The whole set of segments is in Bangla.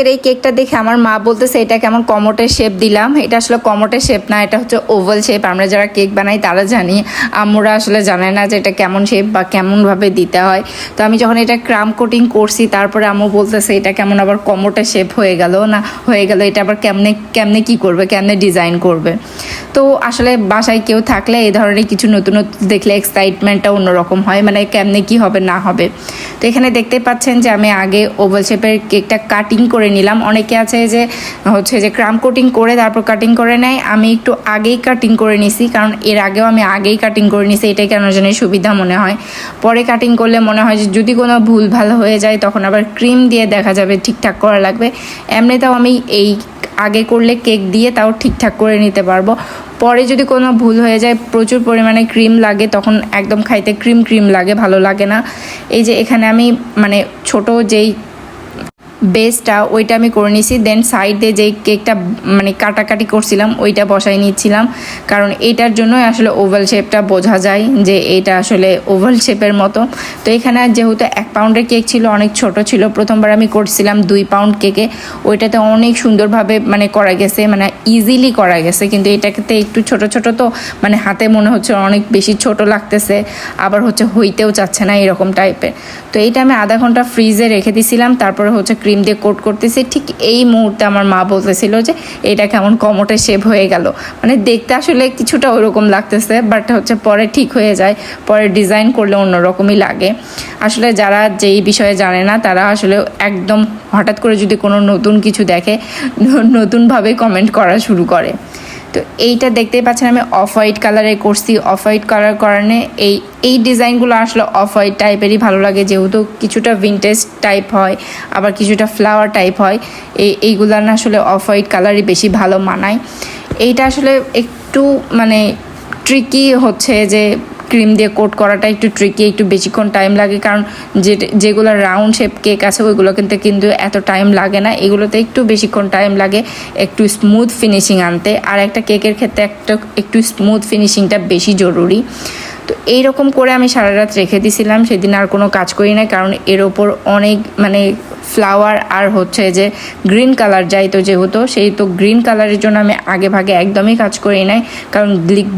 আজকের এই কেকটা দেখে আমার মা বলতেছে, এটা কেমন কমটের শেপ দিলাম। এটা আসলে কমটের শেপ না, এটা হচ্ছে ওভাল শেপ আমরা যারা কেক বানাই, তারা জানি। আম্মুরা আসলে জানে না যে এটা কেমন শেপ বা কেমনভাবে দিতে হয়। তো আমি যখন এটা ক্রাম কোটিং করছি, তারপরে আম্মু বলতেছে, এটা কেমন আবার কমটের শেপ হয়ে গেল না? হয়ে গেল, এটা আবার কেমনে কেমনে কি করবে? কেমনে ডিজাইন করবে? তো আসলে বাসায় কেউ থাকলে এই ধরনের কিছু নতুন নতুন দেখলে এক্সাইটমেন্টটা অন্যরকম হয় মানে কেমনে কি হবে, না হবে। তো এখানে দেখতে পাচ্ছেন যে আমি আগে ওভাল শেপের কেকটা কাটিং করে নিলাম। অনেকে আছে যে, হচ্ছে যে ক্রাম কোটিং করে তারপর কাটিং করে নেয়। আমি একটু আগেই কাটিং করে নিছি, কারণ এর আগেও আমি আগেই কাটিং করে নিছি, এটাই কেন জানি সুবিধা মনে হয়। পরে কাটিং করলে মনে হয় যে, যদি কোনো ভুল ভালো হয়ে যায়, তখন আবার ক্রিম দিয়ে দেখা যাবে ঠিকঠাক করা লাগবে। এমনিতেও আমি এই আগে করলে কেক দিয়ে তাও ঠিকঠাক করে নিতে পারব। পরে যদি কোনো ভুল হয়ে যায়, প্রচুর পরিমাণে ক্রিম লাগে, তখন একদম খাইতে ক্রিম ক্রিম লাগে, ভালো লাগে না। এই যে এখানে আমি মানে ছোট যেই বেসটা ওইটা আমি করে নিয়েছি দেন সাইড যেই কেকটা মানে কাটাকাটি করছিলাম, ওইটা বসাই নিচ্ছিলাম। কারণ এইটার জন্য আসলে ওভাল শেপটা বোঝা যায় যে এটা আসলে ওভাল শেপের মতো। তো এখানে যেহেতু এক পাউন্ডের কেক ছিল, অনেক ছোট ছিল, প্রথমবার আমি করছিলাম দুই পাউন্ড কেকে। ওইটাতে অনেক সুন্দরভাবে মানে করা গেছে মানে ইজিলি করা গেছে। কিন্তু এটাতে একটু ছোট ছোট তো মানে হাতে মনে হচ্ছে অনেক বেশি ছোট লাগতেছে। আবার হচ্ছে হইতেও চাচ্ছে না এরকম টাইপের তো এইটা আমি আধা ঘণ্টা ফ্রিজে রেখে দিছিলাম। তারপরে হচ্ছে ক্রিম দিয়ে কোট করতেছি, ঠিক এই মুহূর্তে আমার মা বলতেছিল যে এটা কেমন কমটে শেভ হয়ে গেল। মানে দেখতে আসলে কিছুটা ওরকম লাগতেছে বাট হচ্ছে পরে ঠিক হয়ে যায়, পরে ডিজাইন করলে অন্যরকমই লাগে। আসলে যারা যেই বিষয়ে জানে না, তারা আসলে একদম হঠাৎ করে যদি কোনো নতুন কিছু দেখে, নতুনভাবে কমেন্ট করা শুরু করে। তো এইটা দেখতেই পাচ্ছেন আমি অফ হোয়াইট কালারে করছি। অফ হোয়াইট কালার কারণে এই এই ডিজাইনগুলো আসলে অফ হোয়াইট টাইপেরই ভালো লাগে। যেহেতু কিছুটা ভিনটেজ টাইপ হয়, আবার কিছুটা ফ্লাওয়ার টাইপ হয়, এই, এইগুলো না আসলে অফ হোয়াইট কালারই বেশি ভালো মানায়। এইটা আসলে একটু মানে ট্রিকি হচ্ছে যে ক্রিম দিয়ে কোট করাটা একটু ট্রিকি একটু বেশিক্ষণ টাইম লাগে। কারণ যে, যেগুলো রাউন্ড শেপ কেক আছে, ওইগুলো কিন্তু কিন্তু এত টাইম লাগে না। এগুলোতে একটু বেশিক্ষণ টাইম লাগে, একটু স্মুথ ফিনিশিং আনতে। আর একটা কেকের ক্ষেত্রে একটা, একটু স্মুথ ফিনিশিংটা বেশি জরুরি। তো এইরকম করে আমি সারা রাত রেখে দিয়েছিলাম সেদিন আর কোনো কাজ করি না কারণ এর ওপর অনেক মানে ফ্লাওয়ার আর হচ্ছে যে গ্রিন কালার যাই তো যেহেতু, সেই তো গ্রিন কালারের জন্য আমি আগে ভাগে একদমই কাজ করি নাই, কারণ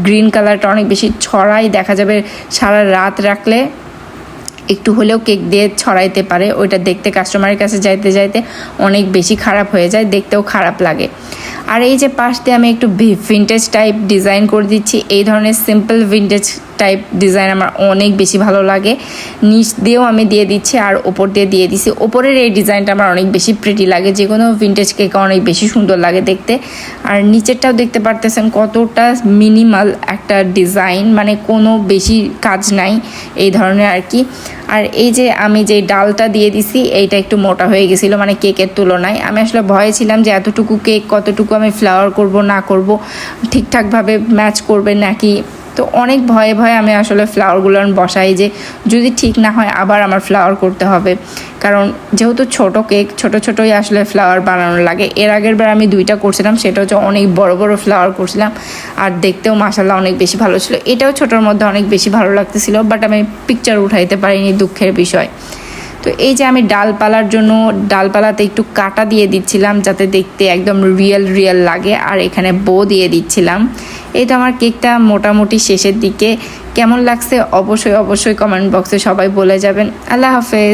গ্রিন কালারটা অনেক বেশি ছড়াই দেখা যাবে সারা রাত রাখলে, একটু হলেও কেক দিয়ে ছড়াইতে পারে, ওইটা দেখতে কাস্টমারের কাছে যাইতে যাইতে অনেক বেশি খারাপ হয়ে যায়, দেখতেও খারাপ লাগে। আর এই যে পাশ দিয়ে আমি একটু ভিনটেজ টাইপ ডিজাইন করে দিচ্ছি, এই ধরনের সিম্পল ভিনটেজ টাইপ ডিজাইন আমার অনেক বেশি ভালো লাগে। নিচ দিয়েও আমি দিয়ে দিচ্ছি আর ওপর দিয়ে দিয়ে দিচ্ছি ওপরের এই ডিজাইনটা আমার অনেক বেশি প্রিটি লাগে। যে কোনো ভিনটেজ কেক অনেক বেশি সুন্দর লাগে দেখতে। আর নিচেরটাও দেখতে পারতেছেন কতটা মিনিমাল একটা ডিজাইন মানে কোনো বেশি কাজ নাই এই ধরনের আর কি। আর এই যে আমি যে ডালটা দিয়ে দিছি, এইটা একটু মোটা হয়ে গেছিল মানে কেকের তুলনায়। আমি আসলে ভয়ে ছিলাম যে এতটুকু কেক কতটুকু আমি ফ্লাওয়ার করব, না করব, ঠিকঠাকভাবে ম্যাচ করবে নাকি তো অনেক ভয়ে ভয়ে আমি আসলে ফ্লাওয়ারগুলো বসাই যে যদি ঠিক না হয় আবার আমার ফ্লাওয়ার করতে হবে। কারণ যেহেতু ছোট কেক, ছোট ছোটোই আসলে ফ্লাওয়ার বানানো লাগে। এর আগের বার আমি দুইটা করছিলাম, সেটা হচ্ছে অনেক বড় বড় ফ্লাওয়ার করছিলাম। আর দেখতেও মাসাল্লাহ অনেক বেশি ভালো ছিল। এটাও ছোটোর মধ্যে অনেক বেশি ভালো লাগতেছিল বাট আমি পিকচার উঠাইতে পারিনি দুঃখের বিষয়। তো এই যে আমি ডালপালার জন্য ডালপালাতে একটু কাটা দিয়ে দিচ্ছিলাম, যাতে দেখতে একদম রিয়েল রিয়েল লাগে। আর এখানে বো দিয়ে দিচ্ছিলাম। এই তো আমার কেকটা মোটামুটি শেষের দিকে। কেমন লাগছে? অবশ্যই অবশ্যই কমেন্ট বক্সে সবাই বলে যাবেন। আল্লাহ হাফেজ।